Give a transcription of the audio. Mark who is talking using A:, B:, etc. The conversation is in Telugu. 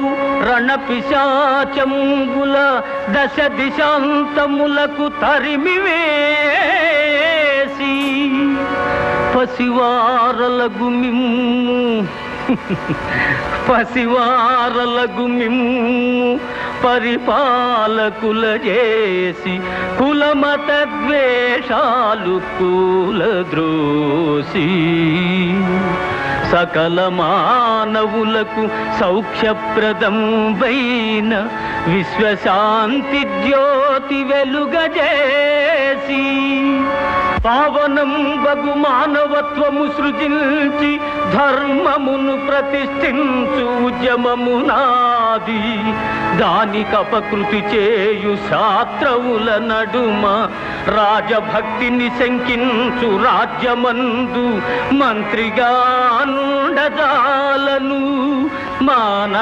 A: మొదలగు రణ పిశాచంబుల దశ దిశాంతములకు తరిమివేసి పసివారలగు మిమ్ము. పసివారలగు మిమ్ము పరిపాలకుల చేసి కులమత ద్వేషాలు కూలద్రోసి. సకల మానవులకు సౌఖ్యప్రదంబైన విశ్వశాంతి జ్యోతి వెలుగజేసి పావనం బగు మానవత్వము సృజించి ధర్మమును ప్రతిష్ఠించు ఉద్యమము నాది దానికపకృతి చేయు శాస్త్రవుల నడుమ రాజభక్తిని శంకించు రాజ్యమందు మంత్రిగా నుండజాలను మాన